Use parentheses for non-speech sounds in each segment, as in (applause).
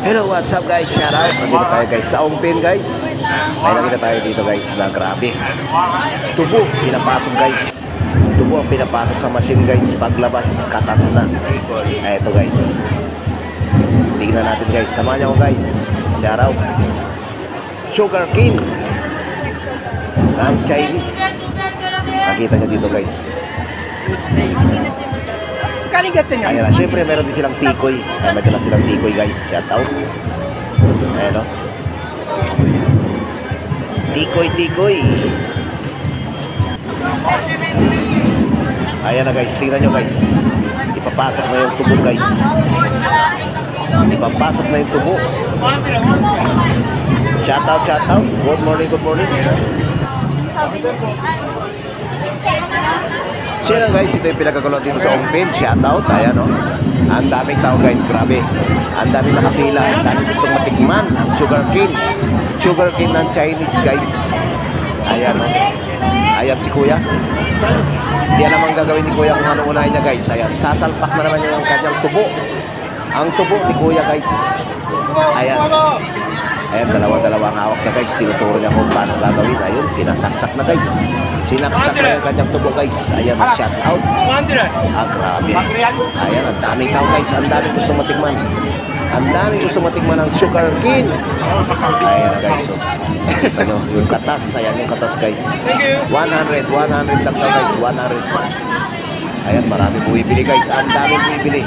Hello, what's up guys? Shout out. Nandito tayo guys sa Ongpin guys. May nakita tayo dito guys na grabe. Tubo, pinapasok guys. Tubo ang pinapasok sa machine guys. Paglabas, katas na. Ito guys. Tingnan natin guys. Samahan niyo ako guys. Shout out. Sugar King ng Chinese. Nakita niyo dito guys. Kaligatin niya. Ayan na, syempre meron din silang tikoy. Ay, may dala silang tikoy guys. Shout out. Ayan o. Tikoy, tikoy. Ayan na guys, tingnan nyo guys. Ipapasok na yung tubo guys. Ipapasok na yung tubo. Shout out, shout out. Good morning, good morning. So yun guys, ito yung pinagkagulo dito sa Ongpin. Shout out, ayan o. Ang daming tao guys, grabe. Ang daming nakapila, ang daming gustong matikman ang sugar cane. Sugar cane ng Chinese guys. Ayan o. Ayan si Kuya. Hindi alam ang gagawin ni Kuya kung ano unahin niya guys. Ayan, sasalpak na naman yung kanyang tubo. Ang tubo ni Kuya guys. Ayan. Ayan, dalawa-dalawa ang hawak niya guys. Tinuturo niya kung paano gagawin. Ayun, pinasaksak na guys. Sinaksak na yung kanyang tubo guys. Ayan, shout out. Ah, grabe. Ayan, ang daming tao guys. Ang daming gusto matikman. Ang daming gusto matikman ng sugar cane. Ayan na guys. So, kita (laughs) nyo, yung katas. Ayan yung katas guys. 100, 100 lang daw guys. 100. Ayan, marami bumibili guys. Ang daming bumibili.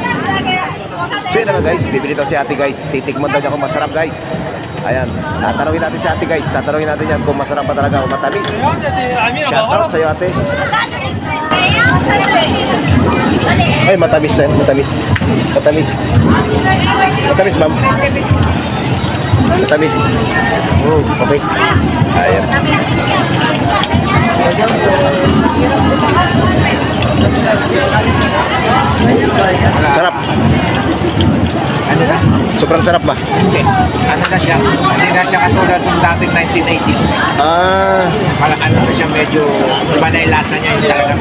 So yun na nga guys, bibili daw si ate guys. Titikman daw niya kung masarap guys. Ayan, tatanungin natin si ate guys. Tatanungin natin yan kung masarap ba talaga o matamis. Shout out sa'yo ate. Ay, matamis na matamis. Matamis. Matamis, ma'am. Matamis. Oh, okay. Ayan. Sarap. Ano na? Sobrang sarap ba? Hindi. Ano na siya? Hindi na siya katulad ng dating 1980. Ah, Parang ano na siya medyo iba na yung lasa niya. Hindi talaga.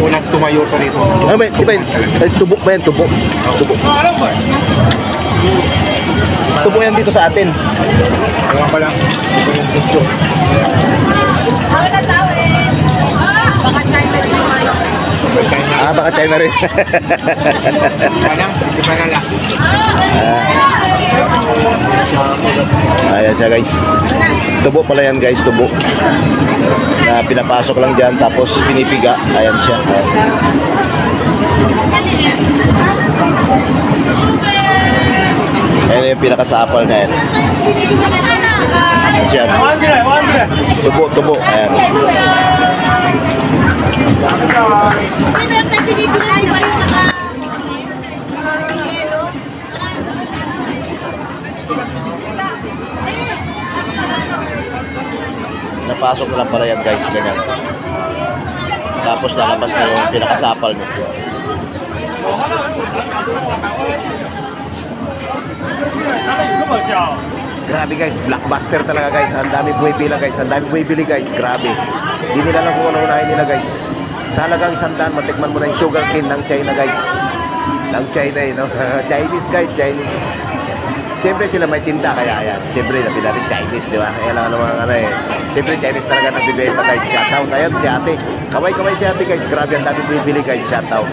Unang tumayo to rito. ano ba? Di ba yun? Ay, tubo ba yan? Tubo. Tubo. Tubo yan dito sa atin. Ewan ko lang. Ito yung gusto. China. Ah, baka China rin. Pa lang. (laughs) Hindi pa nala. Ayan siya guys. Tubo pala yan guys, tubo. Na pinapasok lang dyan tapos pinipiga. Ayan siya. Ayan yung pinakasapal na yan. Ayan siya. Tubo, tubo. Ayan. Guys, ganyan. Tapos lalabas na yung pinakasapal mo. Grabe guys, blockbuster talaga guys. Ang dami buwibila guys, ang dami buwibili guys. Grabe. Hindi nila lang kung ano unahin nila guys. Sa halagang sandaan, matikman mo na yung sugar cane ng China guys. Ng China eh, no? (laughs) Chinese guys, Chinese. Siyempre sila may tinda kaya ayan. Siyempre nabila rin Chinese, di ba? Kaya lang naman ano eh. Siyempre Chinese talaga nagbibenta guys. Shoutout. Ayan si ate. Kamay-kamay si ate guys. Grabe ang dami bumibili guys. Shoutout.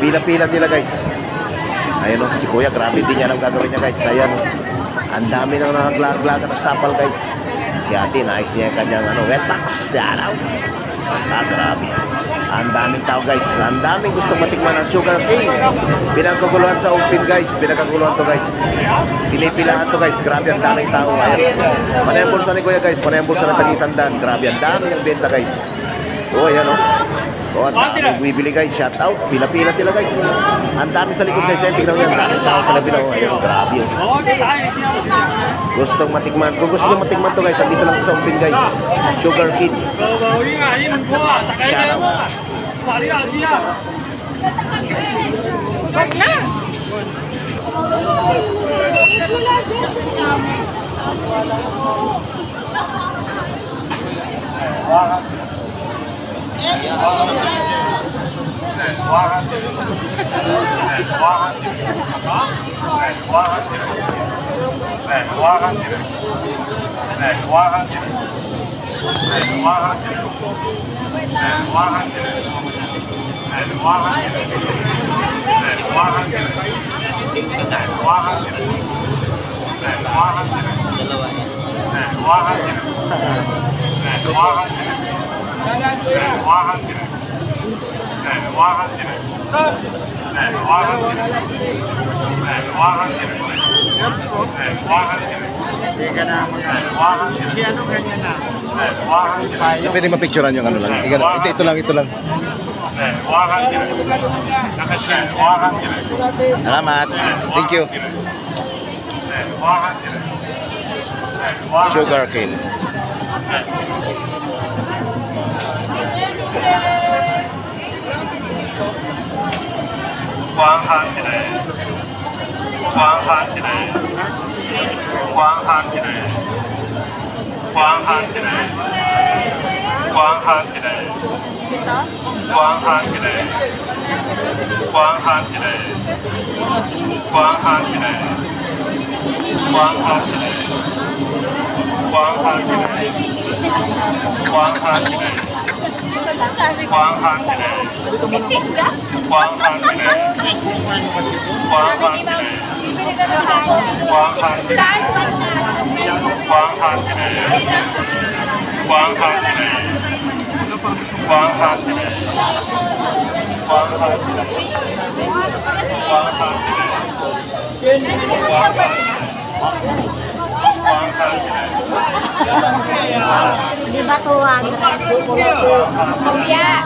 Pila-pila sila guys. Ayan o, si Kuya, grabe din yan ang gagawin niya guys. Ayan o. Ang dami nang nakaglaga ng sapal guys. Si ate, naayos niya yung kanyang ano, wet box. Shoutout. Ah, grabe. Ang daming tao guys. Ang daming gusto matikman ng sugar cane. Pinagkaguluhan sa open guys. Pinagkaguluhan to guys. Pinipilahan to guys. Grabe ang daming tao. Ayan. Panay ang bulsa ni Kuya guys. Panay ang bulsa ng tag-isandan. Grabe ang daming ang benta guys. Oh, ayan oh. Oh, ang daming bibili guys. Shout out. Pila-pila sila guys. Ang dami sa likod guys. Ayan, tignan mo yan. Ang daming tao sa labi na. Oh, ayan, grabe oh. Gustong matikman. Kung gusto nyo matikman to guys, andito lang sa Umpin guys. Sugar Kid. Shout out. Wag na! Wag na! này quá khăn gì này quá khăn gì này quá khăn gì này quá khăn gì này quá khăn gì này quá khăn gì này quá khăn gì này quá khăn gì này quá khăn gì này quá khăn gì này quá khăn gì này quá khăn gì này quá khăn gì này quá khăn gì này quá khăn gì Kasi ano ganyan na. So pwede mapicturean yung ano lang. Ito, ito, ito lang, ito lang. Salamat. Thank you. Sugar cane. Wow, 观看起来，观看起来，观看起来，观看起来，观看起来，观看起来，观看起来，观看起来，观看起来，观看起来。广汉的嘞，广汉的嘞，广汉的嘞，广汉的嘞，广汉的嘞，广汉的嘞，广汉的嘞，广汉的嘞，广汉的嘞，广汉的嘞，广汉的嘞。di Batuan ya